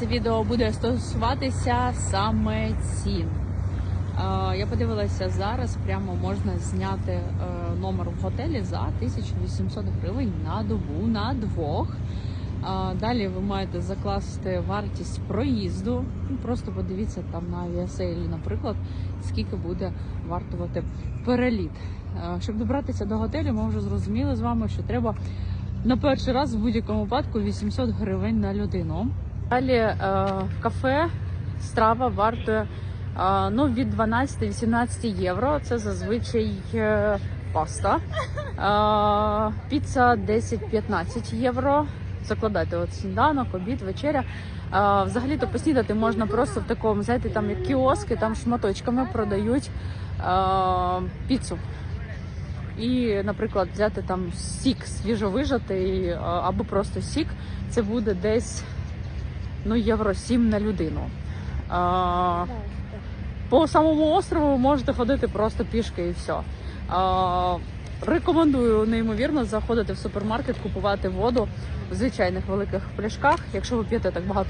Це відео буде стосуватися саме цін. Е, Я подивилася зараз, прямо можна зняти е, номер в готелі за 1800 гривень на добу на двох. Е, Далі ви маєте закласти вартість проїзду. Ну, Просто подивіться там на авіасейлі, наприклад, скільки буде вартувати переліт. Щоб добратися до готелю, ми вже зрозуміли з вами, що треба на перший раз в будь-якому випадку 800 гривень на людину. Далі е, в кафе страва вартує е, ну, від 12-18 євро. Це зазвичай е, паста. Е, піца 10-15 євро. Закладайте от сніданок, обід, вечеря. Е, взагалі-то поснідати можна просто в такому, знаєте, там як кіоски, там шматочками продають е, піцу. І, наприклад, взяти там сік свіжовижатий е, або просто сік, це буде десь ну, євро 7 на людину. А, по самому острову ви можете ходити просто пішки і все. А, рекомендую неймовірно заходити в супермаркет, купувати воду в звичайних великих пляшках. Якщо ви п'єте так багато